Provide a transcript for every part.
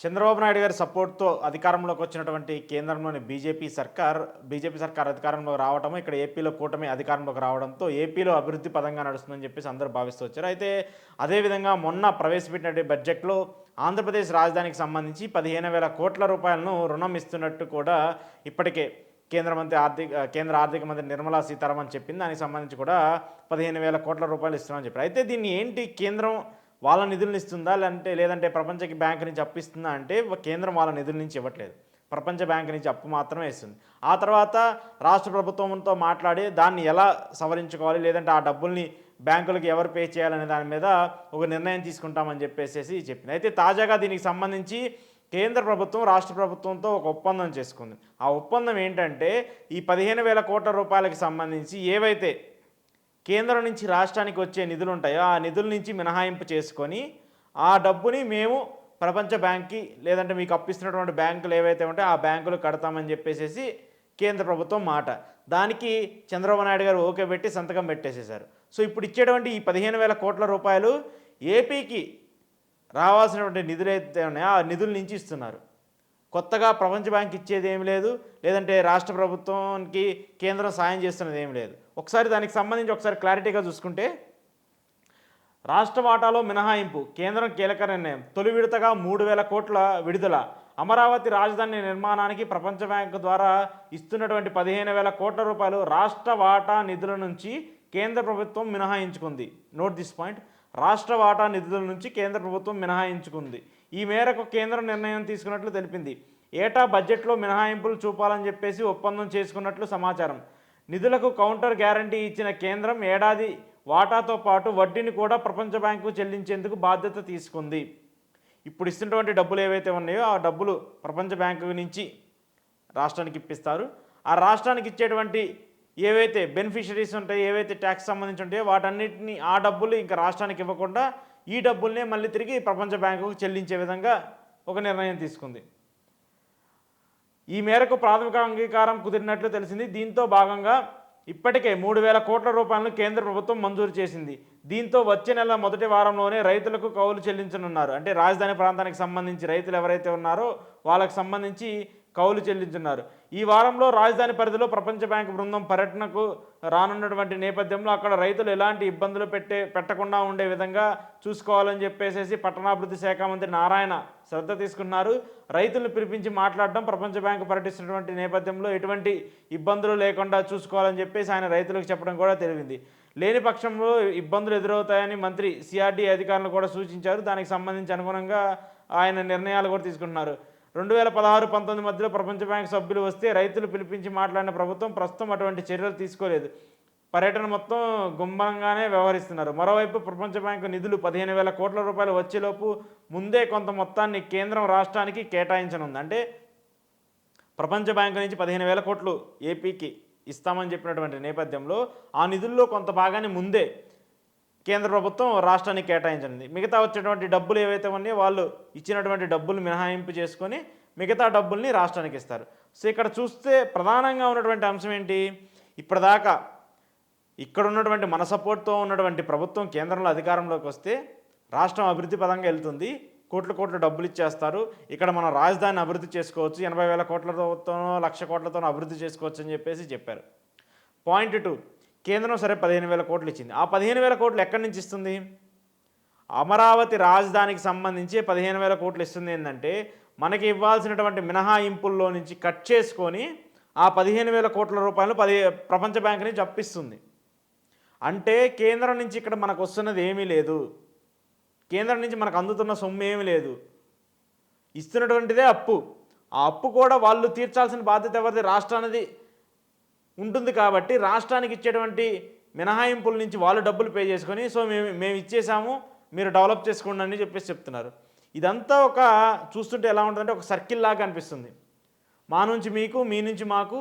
చంద్రబాబు నాయుడు గారి సపోర్ట్తో అధికారంలోకి వచ్చినటువంటి కేంద్రంలోని బీజేపీ సర్కార్ బీజేపీ సర్కార్ అధికారంలోకి రావడం ఇక్కడ ఏపీలో కూటమి అధికారంలోకి రావడంతో ఏపీలో అభివృద్ధి పదంగా నడుస్తుందని చెప్పేసి అందరూ భావిస్తూ వచ్చారు. అయితే అదేవిధంగా మొన్న ప్రవేశపెట్టినటువంటి బడ్జెట్లో ఆంధ్రప్రదేశ్ రాజధానికి సంబంధించి పదిహేను వేల కోట్ల రూపాయలను రుణం ఇస్తున్నట్టు కూడా ఇప్పటికే కేంద్ర మంత్రి ఆర్థిక కేంద్ర ఆర్థిక మంత్రి నిర్మలా సీతారామన్ చెప్పింది. దానికి సంబంధించి కూడా పదిహేను వేల కోట్ల రూపాయలు ఇస్తున్నామని చెప్పారు. అయితే దీన్ని ఏంటి కేంద్రం వాళ్ళ నిధులను ఇస్తుందా? లేదంటే లేదంటే ప్రపంచ బ్యాంక్ నుంచి అప్పిస్తుందా అంటే కేంద్రం వాళ్ళ నిధుల నుంచి ఇవ్వట్లేదు. ప్రపంచ బ్యాంక్ నుంచి అప్పు మాత్రమే ఇస్తుంది. ఆ తర్వాత రాష్ట్ర ప్రభుత్వంతో మాట్లాడి దాన్ని ఎలా సవరించుకోవాలి? లేదంటే ఆ డబ్బుల్ని బ్యాంకులకు ఎవరు పే చేయాలనే దాని మీద ఒక నిర్ణయం తీసుకుంటామని చెప్పేసి చెప్పింది. అయితే తాజాగా దీనికి సంబంధించి కేంద్ర ప్రభుత్వం రాష్ట్ర ప్రభుత్వంతో ఒక ఒప్పందం చేసుకుంది. ఆ ఒప్పందం ఏంటంటే ఈ పదిహేను వేల కోట్ల రూపాయలకు సంబంధించి ఏవైతే కేంద్రం నుంచి రాష్ట్రానికి వచ్చే నిధులు ఉంటాయో ఆ నిధుల నుంచి మినహాయింపు చేసుకొని ఆ డబ్బుని మేము ప్రపంచ బ్యాంక్కి లేదంటే మీకు అప్పిస్తున్నటువంటి బ్యాంకులు ఏవైతే ఉంటాయో ఆ బ్యాంకులు కడతామని చెప్పేసి కేంద్ర ప్రభుత్వం మాట. దానికి చంద్రబాబు నాయుడు గారు ఓకే పెట్టి సంతకం పెట్టేసేశారు. సో ఇప్పుడు ఇచ్చేటువంటి ఈ పదిహేను వేల కోట్ల రూపాయలు ఏపీకి రావాల్సినటువంటి నిధులు అయితే ఉన్నాయో ఆ నిధుల నుంచి ఇస్తున్నారు. కొత్తగా ప్రపంచ బ్యాంక్ ఇచ్చేది ఏమి లేదు లేదంటే రాష్ట్ర ప్రభుత్వానికి కేంద్రం సాయం చేస్తున్నది ఏమి లేదు. ఒకసారి దానికి సంబంధించి ఒకసారి క్లారిటీగా చూసుకుంటే రాష్ట్ర వాటాలో మినహాయింపు కేంద్రం కీలక నిర్ణయం. తొలి విడతగా మూడు వేల కోట్ల విడుదల. అమరావతి రాజధాని నిర్మాణానికి ప్రపంచ బ్యాంకు ద్వారా ఇస్తున్నటువంటి పదిహేను వేల కోట్ల రూపాయలు రాష్ట్ర వాటా నిధుల నుంచి కేంద్ర ప్రభుత్వం మినహాయించుకుంది. నోట్ దిస్ పాయింట్ రాష్ట్ర వాటా నిధుల నుంచి కేంద్ర ప్రభుత్వం మినహాయించుకుంది. ఈ మేరకు కేంద్రం నిర్ణయం తీసుకున్నట్లు తెలిపింది. ఏటా బడ్జెట్లో మినహాయింపులు చూపాలని చెప్పేసి ఒప్పందం చేసుకున్నట్లు సమాచారం. నిధులకు కౌంటర్ గ్యారంటీ ఇచ్చిన కేంద్రం ఏడాది వాటాతో పాటు వడ్డీని కూడా ప్రపంచ బ్యాంకు చెల్లించేందుకు బాధ్యత తీసుకుంది. ఇప్పుడు ఇస్తున్నటువంటి డబ్బులు ఏవైతే ఉన్నాయో ఆ డబ్బులు ప్రపంచ బ్యాంకు నుంచి రాష్ట్రానికి ఇప్పిస్తారు. ఆ రాష్ట్రానికి ఇచ్చేటువంటి ఏవైతే బెనిఫిషరీస్ ఉంటాయో ఏవైతే ట్యాక్స్ సంబంధించి ఉంటాయో వాటన్నిటిని ఆ డబ్బులు ఇంకా రాష్ట్రానికి ఇవ్వకుండా ఈ డబ్బుల్నే మళ్ళీ తిరిగి ప్రపంచ బ్యాంకుకు చెల్లించే విధంగా ఒక నిర్ణయం తీసుకుంది. ఈ మేరకు ప్రాథమిక అంగీకారం కుదిరినట్లు తెలిసింది. దీంతో భాగంగా ఇప్పటికే మూడు వేల కోట్ల రూపాయలను కేంద్ర ప్రభుత్వం మంజూరు చేసింది. దీంతో వచ్చే నెల మొదటి వారంలోనే రైతులకు కౌలు చెల్లించనున్నారు. అంటే రాజధాని ప్రాంతానికి సంబంధించి రైతులు ఎవరైతే ఉన్నారో వాళ్ళకి సంబంధించి కౌలు చెల్లించున్నారు ఈ వారంలో రాజధాని పరిధిలో ప్రపంచ బ్యాంకు బృందం పర్యటనకు రానున్నటువంటి నేపథ్యంలో అక్కడ రైతులు ఎలాంటి ఇబ్బందులు పెట్టే పెట్టకుండా ఉండే విధంగా చూసుకోవాలని చెప్పేసి పట్టణాభివృద్ధి శాఖ మంత్రి నారాయణ శ్రద్ధ తీసుకున్నారు. రైతులను పిలిపించి మాట్లాడడం ప్రపంచ బ్యాంకు పర్యటిస్తున్నటువంటి నేపథ్యంలో ఎటువంటి ఇబ్బందులు లేకుండా చూసుకోవాలని చెప్పేసి ఆయన రైతులకు చెప్పడం కూడా తెలిపింది లేని పక్షంలో ఇబ్బందులు ఎదురవుతాయని మంత్రి సిఆర్డీ అధికారులు కూడా సూచించారు. దానికి సంబంధించి అనుగుణంగా ఆయన నిర్ణయాలు కూడా తీసుకుంటున్నారు రెండు వేల పదహారు పంతొమ్మిది మధ్యలో ప్రపంచ బ్యాంక్ సభ్యులు వస్తే రైతులు పిలిపించి మాట్లాడిన ప్రభుత్వం ప్రస్తుతం అటువంటి చర్యలు తీసుకోలేదు. పర్యటన మొత్తం గుమ్మంగానే వ్యవహరిస్తున్నారు. మరోవైపు ప్రపంచ బ్యాంకు నిధులు పదిహేను వేల కోట్ల రూపాయలు వచ్చేలోపు ముందే కొంత మొత్తాన్ని కేంద్రం రాష్ట్రానికి కేటాయించనుంది. అంటే ప్రపంచ బ్యాంకు నుంచి పదిహేను వేల కోట్లు ఏపీకి ఇస్తామని చెప్పినటువంటి నేపథ్యంలో ఆ నిధుల్లో కొంత భాగాన్ని ముందే కేంద్ర ప్రభుత్వం రాష్ట్రానికి కేటాయించింది. మిగతా వచ్చేటువంటి డబ్బులు ఏవైతే ఉన్నాయో వాళ్ళు ఇచ్చినటువంటి డబ్బులు మినహాయింపు చేసుకొని మిగతా డబ్బుల్ని రాష్ట్రానికి ఇస్తారు. సో ఇక్కడ చూస్తే ప్రధానంగా ఉన్నటువంటి అంశం ఏంటి? ఇప్పటిదాకా ఇక్కడ ఉన్నటువంటి మన సపోర్ట్తో ఉన్నటువంటి ప్రభుత్వం కేంద్రంలో అధికారంలోకి వస్తే రాష్ట్రం అభివృద్ధి పదంగా వెళ్తుంది. కోట్ల కోట్ల డబ్బులు ఇచ్చేస్తారు. ఇక్కడ మన రాజధాని అభివృద్ధి చేసుకోవచ్చు. ఎనభై వేల కోట్లతోనో లక్ష కోట్లతోనో అభివృద్ధి చేసుకోవచ్చు అని చెప్పేసి చెప్పారు. పాయింట్ టూ కేంద్రం సరే పదిహేను వేల కోట్లు ఇచ్చింది. ఆ పదిహేను వేల కోట్లు ఎక్కడి నుంచి ఇస్తుంది? అమరావతి రాజధానికి సంబంధించి పదిహేను వేల కోట్లు ఇస్తుంది ఏంటంటే మనకి ఇవ్వాల్సినటువంటి మినహాయింపుల్లో నుంచి కట్ చేసుకొని ఆ పదిహేను వేల కోట్ల రూపాయలు పది ప్రపంచ బ్యాంక్ నుంచి అప్పిస్తుంది. అంటే కేంద్రం నుంచి ఇక్కడ మనకు వస్తున్నది ఏమీ లేదు. కేంద్రం నుంచి మనకు అందుతున్న సొమ్ము ఏమీ లేదు. ఇస్తున్నటువంటిదే అప్పు. ఆ అప్పు కూడా వాళ్ళు తీర్చాల్సిన బాధ్యత ఎవరిది? రాష్ట్రానిది ఉంటుంది కాబట్టి రాష్ట్రానికి ఇచ్చేటువంటి మినహాయింపుల నుంచి వాళ్ళు డబ్బులు పే చేసుకొని సో మేము మేము ఇచ్చేసాము మీరు డెవలప్ చేసుకోండి అని చెప్పేసి చెప్తున్నారు. ఇదంతా ఒక చూస్తుంటే ఎలా ఉంటుందంటే ఒక సర్కిల్ లాగా అనిపిస్తుంది. మా నుంచి మీకు మీ నుంచి మాకు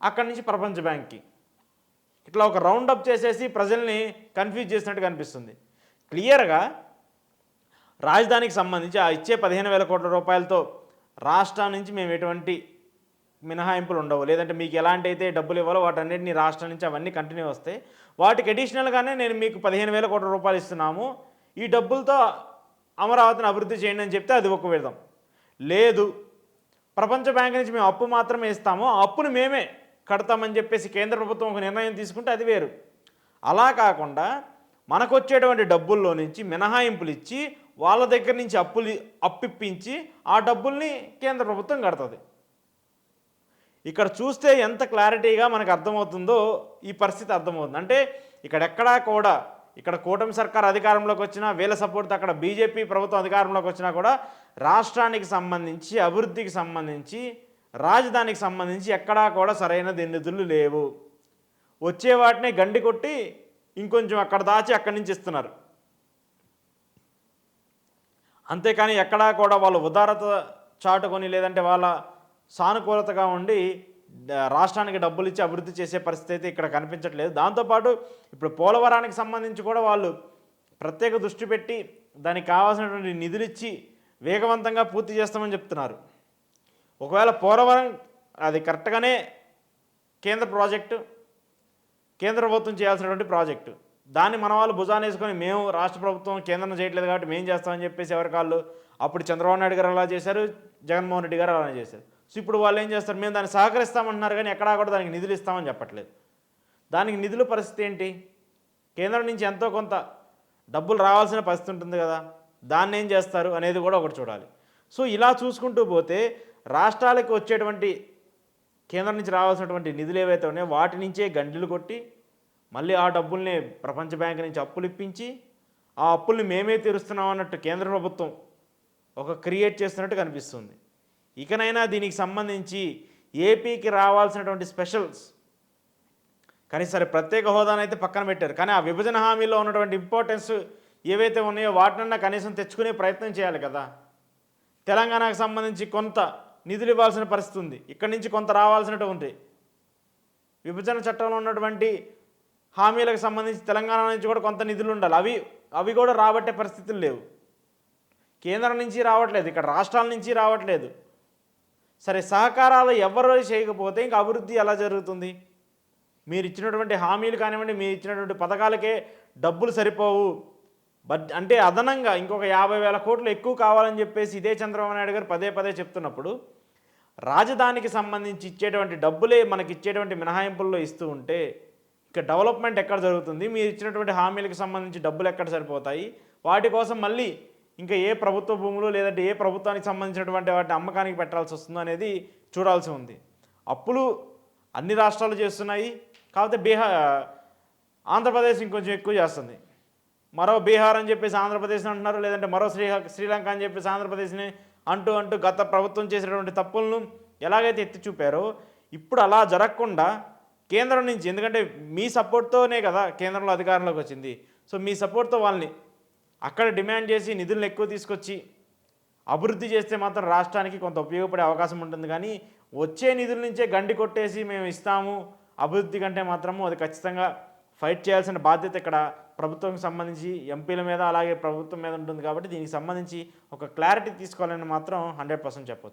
అక్కడి నుంచి ప్రపంచ బ్యాంక్కి. ఇట్లా ఒక రౌండ్ అప్ చేసేసి ప్రజల్ని కన్ఫ్యూజ్ చేసినట్టు కనిపిస్తుంది క్లియర్గా రాజధానికి సంబంధించి ఆ ఇచ్చే పదిహేను వేల కోట్ల రూపాయలతో రాష్ట్రం నుంచి మేము ఎటువంటి మినహాయింపులు ఉండవు. లేదంటే మీకు ఎలాంటి అయితే డబ్బులు ఇవ్వాలో వాటన్నిటిని రాష్ట్రం నుంచి అవన్నీ కంటిన్యూ వస్తాయి. వాటికి అడిషనల్గానే నేను మీకు పదిహేను వేల కోట్ల రూపాయలు ఇస్తున్నాము. ఈ డబ్బులతో అమరావతిని అభివృద్ధి చేయండి అని చెప్తే అది ఒక విధం. లేదు ప్రపంచ బ్యాంక్ నుంచి మేము అప్పు మాత్రమే ఇస్తాము. ఆ అప్పును మేమే కడతామని చెప్పేసి కేంద్ర ప్రభుత్వం ఒక నిర్ణయం తీసుకుంటే అది వేరు. అలా కాకుండా మనకు వచ్చేటువంటి డబ్బుల్లో నుంచి మినహాయింపులు ఇచ్చి వాళ్ళ దగ్గర నుంచి అప్పులు అప్పిప్పించి ఆ డబ్బుల్ని కేంద్ర ప్రభుత్వం కడుతుంది. ఇక్కడ చూస్తే ఎంత క్లారిటీగా మనకు అర్థమవుతుందో ఈ పరిస్థితి అర్థమవుతుంది. అంటే ఇక్కడెక్కడా కూడా ఇక్కడ కూటమి సర్కార్ అధికారంలోకి వచ్చినా వీళ్ళ సపోర్ట్ అక్కడ బీజేపీ ప్రభుత్వం అధికారంలోకి వచ్చినా కూడా రాష్ట్రానికి సంబంధించి అభివృద్ధికి సంబంధించి రాజధానికి సంబంధించి ఎక్కడా కూడా సరైన నిధులు లేవు. వచ్చే వాటిని గండి కొట్టి ఇంకొంచెం అక్కడ దాచి అక్కడి నుంచి ఇస్తున్నారు. అంతేకాని ఎక్కడా కూడా వాళ్ళు ఉదారత చాటుకొని లేదంటే వాళ్ళ సానుకూలతగా ఉండి రాష్ట్రానికి డబ్బులు ఇచ్చి అభివృద్ధి చేసే పరిస్థితి అయితే ఇక్కడ కనిపించట్లేదు. దాంతోపాటు ఇప్పుడు పోలవరానికి సంబంధించి కూడా వాళ్ళు ప్రత్యేక దృష్టి పెట్టి దానికి కావాల్సినటువంటి నిధులు ఇచ్చి వేగవంతంగా పూర్తి చేస్తామని చెప్తున్నారు. ఒకవేళ పోలవరం అది కరెక్ట్గానే కేంద్ర ప్రాజెక్టు కేంద్ర ప్రభుత్వం చేయాల్సినటువంటి ప్రాజెక్టు దాన్ని మన వాళ్ళు భుజాన్ని వేసుకొని మేము రాష్ట్ర ప్రభుత్వం కేంద్రం చేయట్లేదు కాబట్టి మేము చేస్తామని చెప్పేసి ఎవరికాళ్ళు అప్పుడు చంద్రబాబు నాయుడు గారు అలా చేశారు జగన్మోహన్ రెడ్డి గారు అలా చేశారు. సో ఇప్పుడు వాళ్ళు ఏం చేస్తారు? మేము దాన్ని సహకరిస్తామంటున్నారు కానీ ఎక్కడా కూడా దానికి నిధులు ఇస్తామని చెప్పట్లేదు. దానికి నిధుల పరిస్థితి ఏంటి? కేంద్రం నుంచి ఎంతో కొంత డబ్బులు రావాల్సిన పరిస్థితి ఉంటుంది కదా. దాన్ని ఏం చేస్తారు అనేది కూడా ఒకటి చూడాలి. సో ఇలా చూసుకుంటూ పోతే రాష్ట్రాలకు వచ్చేటువంటి కేంద్రం నుంచి రావాల్సినటువంటి నిధులు ఏవైతే ఉన్నాయో వాటి నుంచే గంటలు కొట్టి మళ్ళీ ఆ డబ్బుల్ని ప్రపంచ బ్యాంక్ నుంచి అప్పులు ఇప్పించి ఆ అప్పుల్ని మేమే తీరుస్తున్నాం అన్నట్టు కేంద్ర ప్రభుత్వం ఒక క్రియేట్ చేస్తున్నట్టు కనిపిస్తుంది. ఇకనైనా దీనికి సంబంధించి ఏపీకి రావాల్సినటువంటి స్పెషల్స్. కానీ సరే ప్రత్యేక హోదాను అయితే పక్కన పెట్టారు. కానీ ఆ విభజన హామీలో ఉన్నటువంటి ఇంపార్టెన్స్ ఏవైతే ఉన్నాయో వాటినన్నా కనీసం తెచ్చుకునే ప్రయత్నం చేయాలి కదా. తెలంగాణకు సంబంధించి కొంత నిధులు ఇవ్వాల్సిన పరిస్థితి ఉంది. ఇక్కడి నుంచి కొంత రావాల్సినటువంటి విభజన చట్టంలో ఉన్నటువంటి హామీలకు సంబంధించి తెలంగాణ నుంచి కూడా కొంత నిధులు ఉండాలి. అవి అవి కూడా రాబట్టే పరిస్థితులు లేవు. కేంద్రం నుంచి రావట్లేదు. ఇక్కడ రాష్ట్రాల నుంచి రావట్లేదు. సరే సహకారాలు ఎవరు చేయకపోతే ఇంకా అభివృద్ధి ఎలా జరుగుతుంది? మీరు ఇచ్చినటువంటి హామీలు కానివ్వండి మీరు ఇచ్చినటువంటి పథకాలకే డబ్బులు సరిపోవు. బడ్ అంటే అదనంగా ఇంకొక యాభై వేల కోట్లు ఎక్కువ కావాలని చెప్పేసి ఇదే చంద్రబాబు నాయుడు గారు పదే పదే చెప్తున్నప్పుడు రాజధానికి సంబంధించి ఇచ్చేటువంటి డబ్బులే మనకి ఇచ్చేటువంటి మినహాయింపుల్లో ఇస్తూ ఉంటే ఇక డెవలప్మెంట్ ఎక్కడ జరుగుతుంది? మీరు ఇచ్చినటువంటి హామీలకు సంబంధించి డబ్బులు ఎక్కడ సరిపోతాయి? వాటి కోసం మళ్ళీ ఇంకా ఏ ప్రభుత్వ భూములు లేదంటే ఏ ప్రభుత్వానికి సంబంధించినటువంటి వాటిని అమ్మకానికి పెట్టాల్సి వస్తుందో అనేది చూడాల్సి ఉంది. అప్పులు అన్ని రాష్ట్రాలు చేస్తున్నాయి. కాకపోతే బీహార్ ఆంధ్రప్రదేశ్ ఇంకొంచెం ఎక్కువ చేస్తుంది. మరో బీహార్ అని చెప్పేసి ఆంధ్రప్రదేశ్ అంటున్నారు లేదంటే మరో శ్రీ శ్రీలంక అని చెప్పేసి ఆంధ్రప్రదేశ్ని అంటూ అంటూ గత ప్రభుత్వం చేసినటువంటి తప్పులను ఎలాగైతే ఎత్తి చూపారో ఇప్పుడు అలా జరగకుండా కేంద్రం నుంచి ఎందుకంటే మీ సపోర్ట్తోనే కదా కేంద్రంలో అధికారంలోకి వచ్చింది. సో మీ సపోర్ట్తో వాళ్ళని అక్కడ డిమాండ్ చేసి నిధులను ఎక్కువ తీసుకొచ్చి అభివృద్ధి చేస్తే మాత్రం రాష్ట్రానికి కొంత ఉపయోగపడే అవకాశం ఉంటుంది. కానీ వచ్చే నిధుల నుంచే గండి కొట్టేసి మేము ఇస్తాము అభివృద్ధి కంటే మాత్రము అది ఖచ్చితంగా ఫైట్ చేయాల్సిన బాధ్యత ఇక్కడ ప్రభుత్వంకి సంబంధించి ఎంపీల మీద అలాగే ప్రభుత్వం మీద ఉంటుంది. కాబట్టి దీనికి సంబంధించి ఒక క్లారిటీ తీసుకోవాలని మాత్రం హండ్రెడ్ పర్సెంట్ చెప్పొచ్చు.